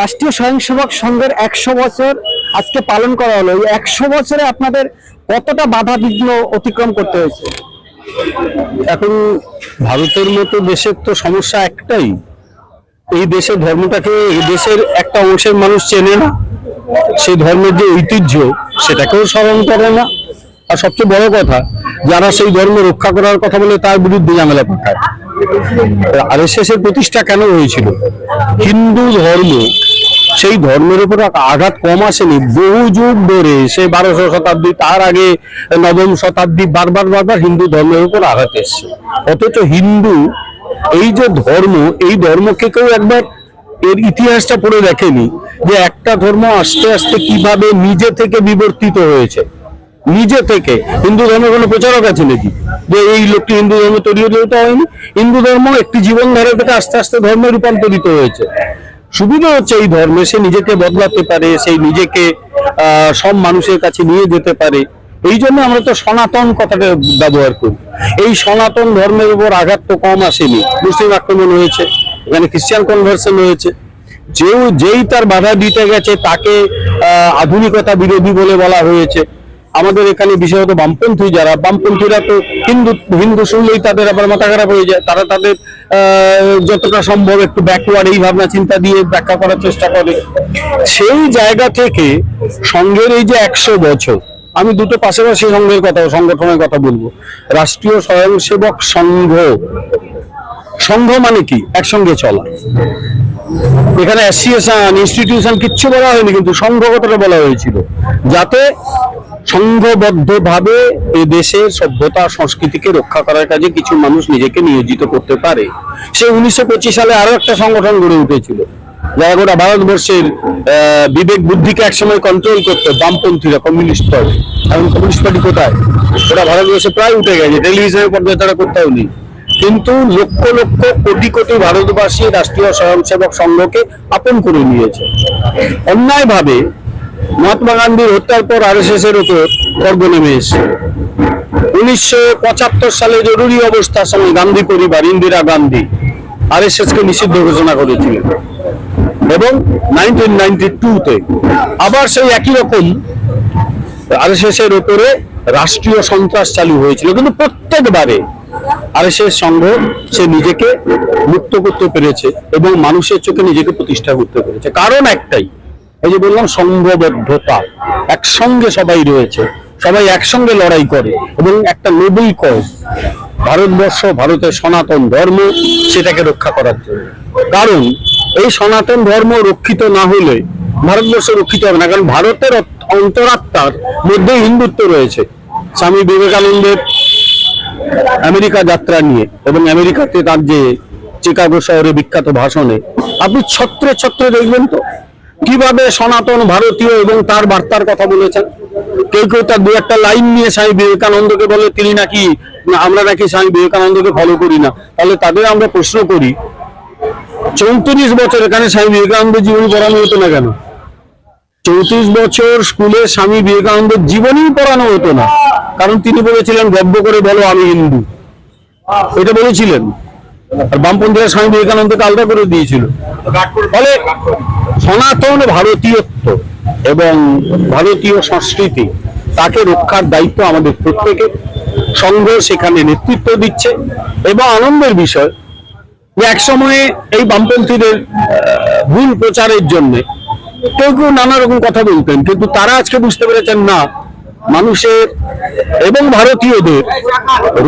রাষ্ট্রীয় স্বয়ংসেবক সংঘের একশো বছর আজকে পালন করা হলো। একশো বছরে আপনাদের কতটা বাধা বিঘ্ন অতিক্রম করতে হয়েছে? এখন ভারতের মতো দেশের তো সমস্যা একটাই। এই দেশের ধর্মটাকে, এই দেশের একটা অংশের মানুষ চেনে না। সেই ধর্মের যে ঐতিহ্য, সেটাকেও স্মরণ করে না। আর সবচেয়ে বড় কথা, যারা সেই ধর্ম রক্ষা করার কথা বলে তার বিরুদ্ধে ঝামেলা পাঠায় আর এস এর প্রতিষ্ঠা কেন হয়েছিল? হিন্দু ধর্ম, সেই ধর্মের উপর আঘাত কম আসেনি, বহু যুগ ধরে সে বারোশো শতাব্দী, তার আগে নবম শতাব্দী বারবার বারবার হিন্দু ধর্মের উপর আঘাত এসছে। অথচ হিন্দু, এই যে ধর্ম, এই ধর্মকে কেউ একবার এর ইতিহাসটা পড়ে দেখেনি যে একটা ধর্ম আস্তে আস্তে কীভাবে নিজে থেকে বিবর্তিত হয়েছে। নিজে থেকে। হিন্দু ধর্মের কোনো প্রচারক আছে নাকি? যে এই লোকটি হিন্দু ধর্ম তৈরি হতে হয়নি। হিন্দু ধর্ম একটি জীবনধারা থেকে আস্তে আস্তে ধর্মে রূপান্তরিত হয়েছে। সুবিধা হচ্ছে এই ধর্মে সে নিজেকে বদলাতে পারে সেই নিজেকে সব মানুষের কাছে নিয়ে যেতে পারে। এই জন্য আমরা তো সনাতন কথাটা ব্যবহার করি। এই সনাতন ধর্মের উপর আঘাত তো কম আসেনি। মুসলিম আক্রমণ হয়েছে, এখানে খ্রিস্টান কনভার্সন হয়েছে। যেও যেই তার বাধা দিতে গেছে তাকে আধুনিকতা বিরোধী বলে বলা হয়েছে। আমাদের এখানে বিশেষত বামপন্থী যারা, বামপন্থীরা তো হিন্দু হিন্দু শুনলেই তাদের আবার মাথা খারাপ হয়ে যায়। তারা তাদের যতটা সম্ভব একটু ব্যাকওয়ার্ড এই ভাবনা চিন্তা দিয়ে ব্যাখ্যা করার চেষ্টা করে। সেই জায়গা থেকে সংঘের এই যে একশো বছর, আমি দুটো পাশাপাশি সংঘের কথা, সংগঠনের কথা বলব। রাষ্ট্রীয় স্বয়ংসেবক সংঘ সংঘ মানে কি? একসঙ্গে চলা। এখানে অ্যাসোসিয়েশন ইনস্টিটিউশন কিচ্ছু বলা হয়নি, কিন্তু সংঘ কথাটা বলা হয়েছিল। যাতে সংঘবদ্ধভাবে এ দেশের সভ্যতা সংস্কৃতিকে রক্ষা করার কাজে কিছু মানুষ নিজেকে নিয়োজিত করতে পারে। সে উনিশশো পঁচিশ সালে আরও একটা সংগঠন গড়ে উঠেছিল, যারা গোটা ভারতবর্ষের বিবেক বুদ্ধিকে একসময় কন্ট্রোল করতো বামপন্থীরা কমিউনিস্ট পার্টি এখন কমিউনিস্ট পার্টি কোথায়? ওরা ভারতবর্ষে প্রায় উঠে গেছে টেলিভিশনের পর্যায়ে তারা কোথাও নেই। কিন্তু লক্ষ লক্ষ কোটি কোটি ভারতবাসী রাষ্ট্রীয় স্বয়ংসেবক সংঘকে আপন করে নিয়েছে। অন্যায়ভাবে মহাত্মা গান্ধীর হত্যার পর আর এস এর উপর খর্গ নেমে এসেছে উনিশশো সালে জরুরি অবস্থার সময় গান্ধী পরিবার, ইন্দিরা গান্ধী আর এস কে নিষিদ্ধ ঘোষণা করেছিলেন। এবং আবার সেই একই রকম আরএসএস এর উপরে রাষ্ট্রীয় সন্ত্রাস চালু হয়েছিল। কিন্তু প্রত্যেকবারে আরএসএস সংঘ, সে নিজেকে মুক্ত করতে পেরেছে এবং মানুষের চোখে নিজেকে প্রতিষ্ঠা করতে পেরেছে। কারণ একটাই এই যে বললাম সংঘবদ্ধতা, একসঙ্গে সবাই রয়েছে, সবাই একসঙ্গে লড়াই করে এবং একটা নোবেল কজ ভারতবর্ষ, ভারতের সনাতন ধর্ম সেটাকে রক্ষা করার জন্য। কারণ এই সনাতন ধর্ম রক্ষিত না হলে ভারতবর্ষ রক্ষিত হবে না, কারণ ভারতের অন্তরাত্মার মধ্যে হিন্দুত্ব রয়েছে। স্বামী বিবেকানন্দের আমেরিকা যাত্রা নিয়ে এবং আমেরিকাতে তার যে চিকাগো শহরে বিখ্যাত ভাষণে, আপনি ছত্রে ছত্রে দেখবেন তো? কীভাবে সনাতন ভারতীয় এবং তার বার্তার কথা বলেছেন? কেউ কেউ তার দু একটা লাইন নিয়ে স্বামী বিবেকানন্দকে বলে, তিনি নাকি আমরা নাকি স্বামী বিবেকানন্দকে ফলো করি না। তাহলে তাদের আমরা প্রশ্ন করি, চৌত্রিশ বছর এখানে স্বামী বিবেকানন্দ জীবনী পড়ানো হতো না কেন? চৌত্রিশ বছর স্কুলে স্বামী বিবেকানন্দের জীবনই পড়ানো হতো না। কারণ তিনি বলেছিলেন গর্ব করে বলো আমি হিন্দু। এটা বলেছিলেন। আর বামপন্থীরা স্বামী বিবেকানন্দকে আলাদা করে দিয়েছিল। ফলে সনাতন ভারতীয়ত্ব এবং ভারতীয় সংস্কৃতি, তাকে রক্ষার দায়িত্ব আমাদের প্রত্যেকের সংঘ সেখানে নেতৃত্ব দিচ্ছে এবং আনন্দের বিষয় যে এক সময়ে এই বামপন্থীদের ভুল প্রচারের জন্য কেউ কেউ নানা রকম কথা বলতেন, কিন্তু তারা আজকে বুঝতে পেরেছেন না মানুষের এবং ভারতীয়দের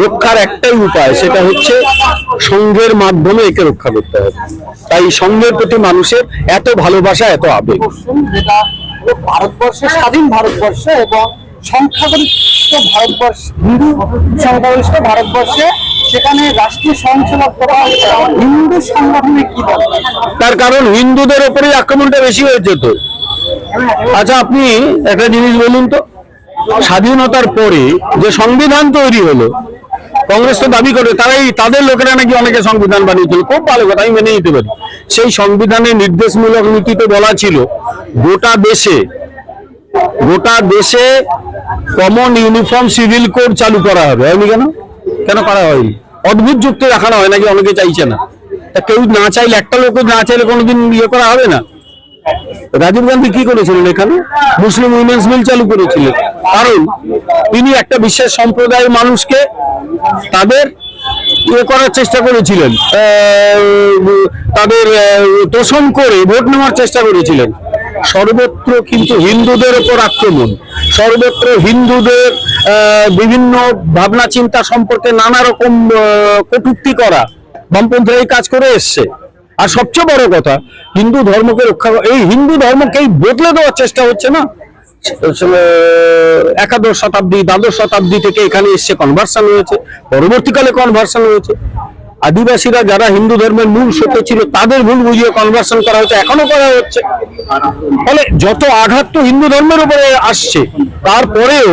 রক্ষার একটাই উপায় সেটা হচ্ছে সংঘের মাধ্যমে একে রক্ষা করতে হবে। তাই সংঘের প্রতি মানুষের এত ভালোবাসা এত আবেগ। যেটা হলো ভারতবর্ষে স্বাধীন ভারতবর্ষ এবং সংখ্যাগরিষ্ঠ ভারতবর্ষ হিন্দু সংখ্যাগরিষ্ঠ ভারতবর্ষে সেখানে রাষ্ট্রীয় করা হিন্দু সংগঠনে কি তার কারণ হিন্দুদের ওপরেই আক্রমণটা বেশি হয়েছে তো। আচ্ছা আপনি একটা জিনিস বলুন তো। স্বাধীনতার পরে যে সংবিধান তৈরি হলো, কংগ্রেস তো দাবি করে তারাই, তাদের লোকেরা নাকি অনেকে সংবিধান বানিয়েছিল, খুব ভালো কথা, আমি মেনে নিতে পারি। সেই সংবিধানের নির্দেশমূলক নীতিতে বলা ছিল, গোটা দেশে গোটা দেশে কমন ইউনিফর্ম সিভিল কোড চালু করা হবে। হয়নি কেন? কেন করা হয়নি? অদ্ভুত যুক্তি রাখানো হয় নাকি, অনেকে চাইছে না। তা কেউ না চাইলে, একটা লোক না চাইলে কোনোদিন ইয়ে করা হবে না। রাজীব গান্ধী কি করেছিলেন এখানে? মুসলিম উইমেন্স মিল চালু করেছিলেন। কারণ তিনি একটা বিশেষ সম্প্রদায়ের মানুষকে তাদের ইয়ে করার চেষ্টা করেছিলেন। তাদের তোষণ করে ভোট নেওয়ার চেষ্টা করেছিলেন। সর্বত্র কিন্তু হিন্দুদের ওপর আক্রমণ, সর্বত্র হিন্দুদের বিভিন্ন ভাবনা চিন্তা সম্পর্কে নানা রকম কটূক্তি করা বামপন্থীরা এই কাজ করে এসছে। আর সবচেয়ে বড় কথা, হিন্দু ধর্মকে রক্ষা এই হিন্দু ধর্মকেই বদলে দেওয়ার চেষ্টা হচ্ছে না? একাদশ শতাব্দী, দ্বাদশ শতাব্দী থেকে এখানে এসছে কনভার্সন হয়েছে, পরবর্তীকালে কনভার্সন হয়েছে। আদিবাসীরা যারা হিন্দু ধর্মের মূল সত্য ছিল, তাদের ভুল বুঝিয়ে কনভার্সন করা হচ্ছে এখনও করা হচ্ছে। ফলে যত আঘাত তো হিন্দু ধর্মের উপরে আসছে, তারপরেও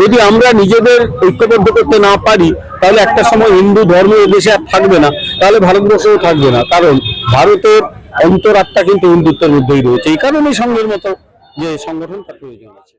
যদি আমরা নিজেদের ঐক্যবদ্ধ করতে না পারি, তাহলে একটা সময় হিন্দু ধর্ম এদেশে আর থাকবে না, তাহলে ভারতবর্ষেও থাকবে না। কারণ ভারতের অন্তরাত্মা কিন্তু হিন্দুত্বের মধ্যেই রয়েছে। এই কারণেই সংঘের মতো যে সংগঠন তার প্রয়োজন আছে।